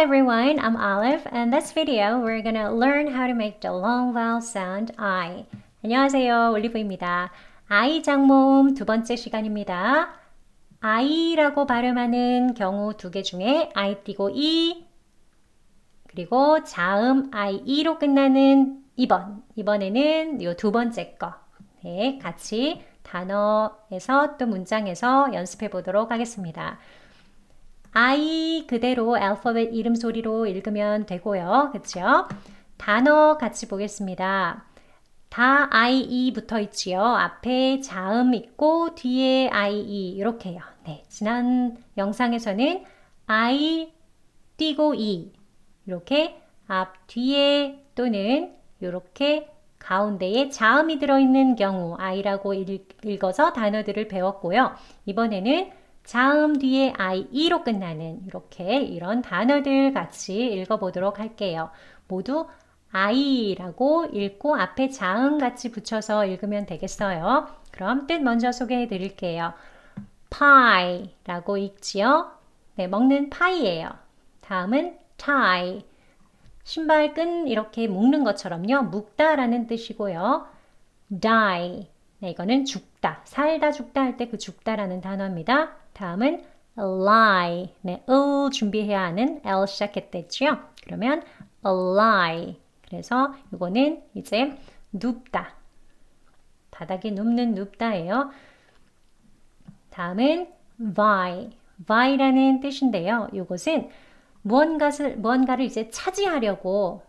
everyone, I'm Olive and this video we're gonna learn how to make the long vowel sound I. 안녕하세요, 올리브입니다. I 장모음 두 번째 시간입니다. I라고 발음하는 경우 두 개 중에 I 띄고 E 그리고 자음 IE로 끝나는 2번. 이번에는 이 두 번째 거. 네, 같이 단어에서 또 문장에서 연습해 보도록 하겠습니다. I 그대로 알파벳 이름 소리로 읽으면 되고요. 그렇죠? 단어 같이 보겠습니다. 다 IE 붙어 있지요. 앞에 자음 있고 뒤에 IE 이렇게요. 네, 지난 영상에서는 I 띄고 E 이렇게 앞 뒤에 또는 이렇게 가운데에 자음이 들어있는 경우 I라고 읽, 어서 단어들을 배웠고요. 이번에는 자음 뒤에 IE로 끝나는 이렇게 이런 단어들 같이 읽어보도록 할게요. 모두 I라고 읽고 앞에 자음 같이 붙여서 읽으면 되겠어요. 그럼 뜻 먼저 소개해 드릴게요. pie라고 읽지요. 네, 먹는 파이예요. 다음은 tie. 신발 끈 이렇게 묶는 것처럼요. 묶다라는 뜻이고요. die. 네, 이거는 죽다. 살다 죽다 할 때 그 죽다라는 단어입니다. 다음은 lie. 네, 을 준비해야 하는 L 시작했댔죠. 그러면 lie. 그래서 이거는 이제 눕다. 바닥에 눕는 눕다예요. 다음은 vie. vie라는 뜻인데요. 이것은 무언가를, 무언가를 이제 차지하려고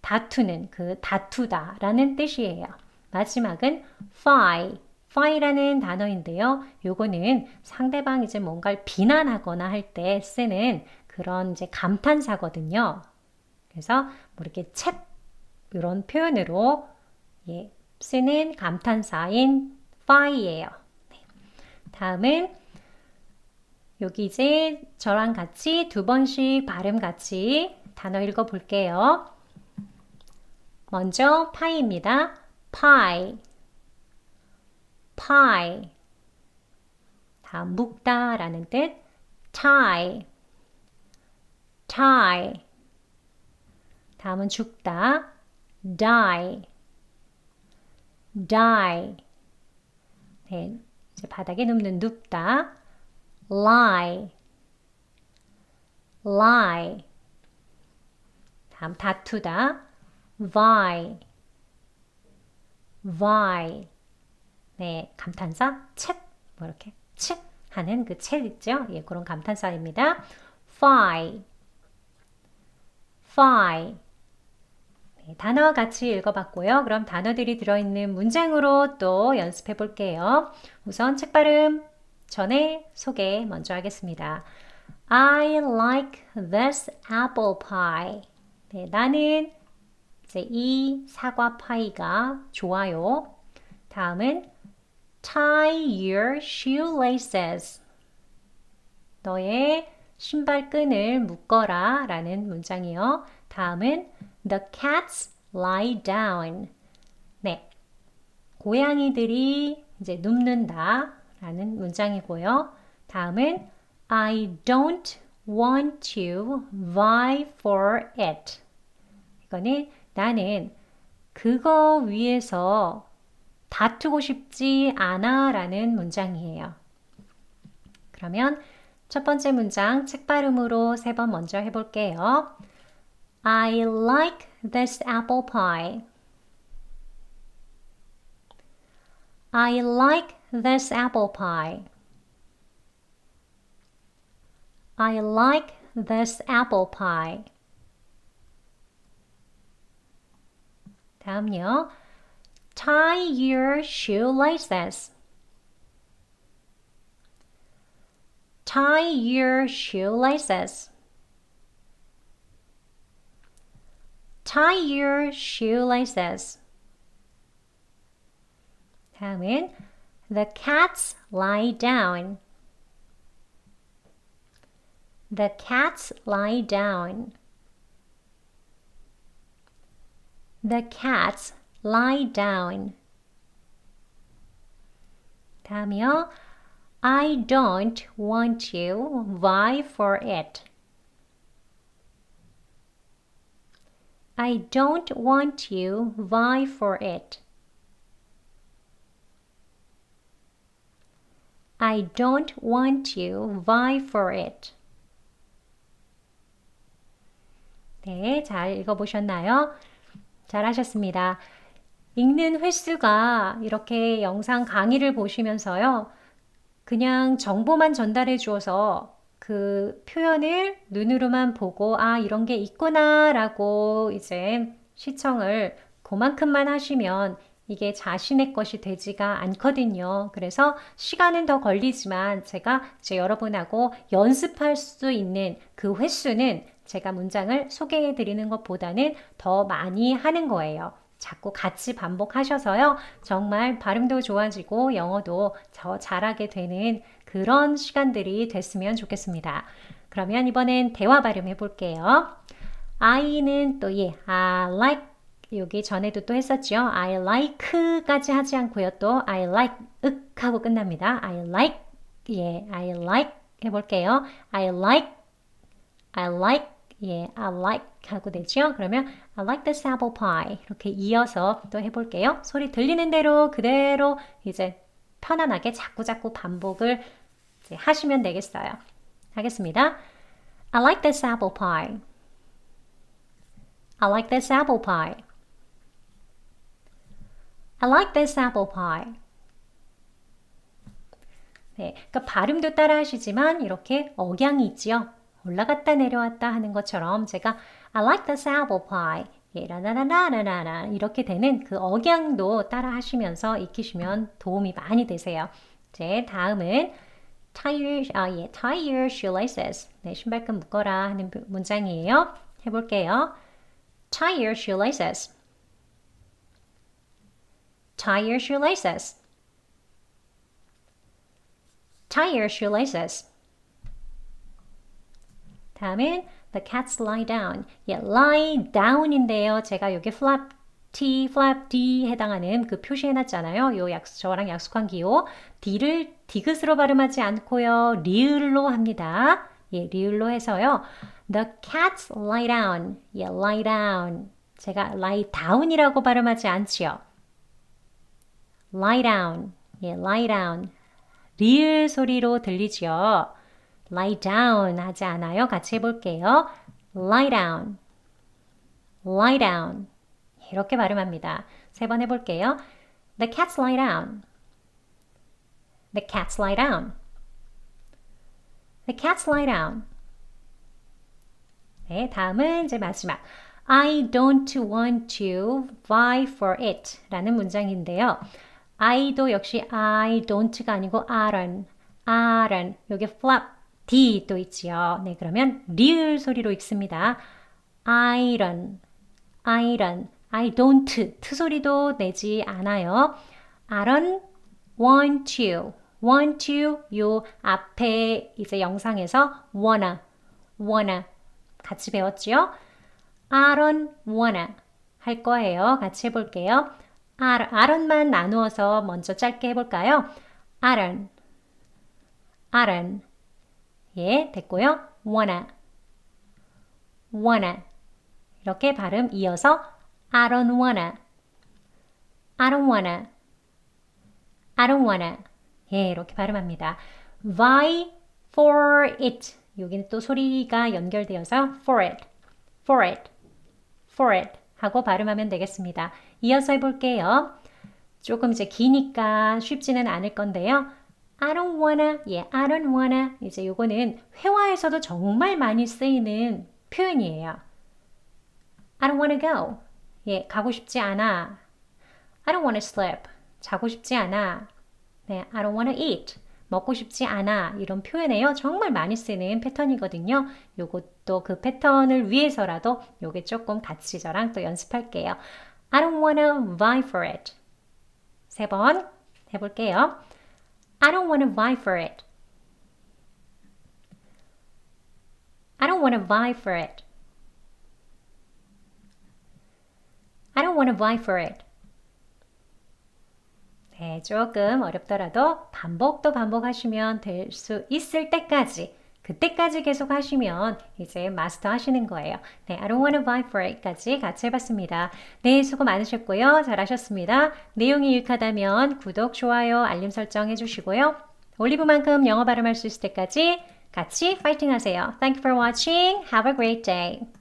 다투는 그 다투다라는 뜻이에요. 마지막은 fie. Fie라는 단어인데요. 요거는 상대방 이제 뭔가를 비난하거나 할 때 쓰는 그런 이제 감탄사거든요. 그래서 뭐 이렇게 챗 이런 표현으로 예, 쓰는 감탄사인 fie예요. 네. 다음은 여기 이제 저랑 같이 두 번씩 발음 같이 단어 읽어 볼게요. 먼저 파이입니다. pie, pie. 다음 묶다라는 뜻 tie, tie. 다음은 죽다 die, die. 네, 이제 바닥에 눕는 눕다 lie, lie. 다음 다투다 vie, vie. 네, 감탄사 챗, 뭐 이렇게 챗 하는 그챗 있죠? 예, 그런 감탄사입니다. fie, fie. 네, 단어 같이 읽어봤고요. 그럼 단어들이 들어있는 문장으로 또 연습해 볼게요. 우선 책 발음 전에 소개 먼저 하겠습니다. I like this apple pie. 네, 나는 이제 이 사과 파이가 좋아요. 다음은 tie your shoelaces. 너의 신발끈을 묶어라 라는 문장이요. 다음은 the cats lie down. 네. 고양이들이 이제 눕는다 라는 문장이고요. 다음은 I don't want to vie for it. 이거는 나는 그거 위해서 다투고 싶지 않아 라는 문장이에요. 그러면 첫 번째 문장 책 발음으로 세 번 먼저 해볼게요. I like this apple pie. I like this apple pie. I like this apple pie. 다음요. Tie your shoelaces. Tie your shoelaces. Tie your shoelaces. 다음은 The cats lie down. The cats lie down. The cats lie down. 다음이요. I don't want to vie for it. I don't want you vie for it. I don't want you vie for it. 네, 잘 읽어보셨나요? 잘하셨습니다. 읽는 횟수가 이렇게 영상 강의를 보시면서요. 그냥 정보만 전달해 주어서 그 표현을 눈으로만 보고 아, 이런 게 있구나 라고 이제 시청을 그만큼만 하시면 이게 자신의 것이 되지가 않거든요. 그래서 시간은 더 걸리지만 제가 이제 여러분하고 연습할 수 있는 그 횟수는 제가 문장을 소개해 드리는 것보다는 더 많이 하는 거예요. 자꾸 같이 반복하셔서요. 정말 발음도 좋아지고 영어도 더 잘하게 되는 그런 시간들이 됐으면 좋겠습니다. 그러면 이번엔 대화 발음 해 볼게요. I는 또 예, I like 여기 전에도 또 했었죠. I like까지 하지 않고요. 또 I like 윽 하고 끝납니다. I like 예, I like 해볼게요. I like I like 예, I like 하고 되죠. 그러면 I like this apple pie 이렇게 이어서 또 해볼게요. 소리 들리는 대로 그대로 이제 편안하게 자꾸자꾸 반복을 하시면 되겠어요. 하겠습니다. I like this apple pie. I like this apple pie. I like this apple pie. 네, 그러니까 발음도 따라 하시지만 이렇게 억양이 있지요. 올라갔다 내려왔다 하는 것처럼 제가 I like this apple pie. 예, 라라라라라라 이렇게 되는 그 억양도 따라 하시면서 익히시면 도움이 많이 되세요. 이제 다음은 tie 아, 예, tie your shoelaces. 네, 신발끈 묶어라 하는 문장이에요. 해볼게요. tie your shoelaces. tie your shoelaces. tie your shoelaces. 다음은 the cats lie down. 예, lie down인데요. 제가 여기 flap T, flap D 해당하는 그 표시해놨잖아요. 요 약, 저랑 약속한 기호. D를 디귿으로 발음하지 않고요. 리을로 합니다. 예, 리을로 해서요. The cats lie down. 예, lie down. 제가 lie down이라고 발음하지 않지요. lie down. 예, lie down. 리을 소리로 들리지요. Lie down 하지 않아요. 같이 해볼게요. lie down. lie down. 이렇게 발음합니다. 세 번 해볼게요. The cats lie down. The cats lie down. The cats lie down. 네, 다음은 이제 마지막. I don't want to vie for it 라는 문장인데요. I도 역시 I don't가 아니고 R은, R은, 여기 flap, D 또 있지요. 네, 그러면 리을 소리로 읽습니다. Iron, Iron, I don't, 트 소리도 내지 않아요. I don't want to, want to, 요 앞에 이제 영상에서 wanna, wanna 같이 배웠지요? I don't wanna 할 거예요. 같이 해볼게요. I, I don't만 나누어서 먼저 짧게 해볼까요? I don't, I don't. 예, 됐고요. wanna, wanna. 이렇게 발음 이어서 I don't wanna. I don't wanna. I don't wanna. 예, 이렇게 발음합니다. vie for it. 여기는 또 소리가 연결되어서 for it, for it, for it 하고 발음하면 되겠습니다. 이어서 해볼게요. 조금 이제 기니까 쉽지는 않을 건데요. I don't wanna, 예, I don't wanna. 이제 요거는 회화에서도 정말 많이 쓰이는 표현이에요. I don't wanna go. 예, 가고 싶지 않아. I don't wanna sleep. 자고 싶지 않아. 네, I don't wanna eat. 먹고 싶지 않아. 이런 표현에요. 정말 많이 쓰는 패턴이거든요. 요것도 그 패턴을 위해서라도 요게 조금 같이 저랑 또 연습할게요. I don't wanna vie for it. 세 번 해볼게요. I don't wanna vie for it. I don't wanna vie for it. I don't wanna vie for it. 네, 조금 어렵더라도 반복도 반복하시면 될 수 있을 때까지 그때까지 계속 하시면 이제 마스터 하시는 거예요. 네, I don't wanna buy for it까지 같이 해봤습니다. 네, 수고 많으셨고요. 잘하셨습니다. 내용이 유익하다면 구독, 좋아요, 알림 설정 해주시고요. 올리브만큼 영어 발음할 수 있을 때까지 같이 파이팅 하세요. Thank you for watching. Have a great day.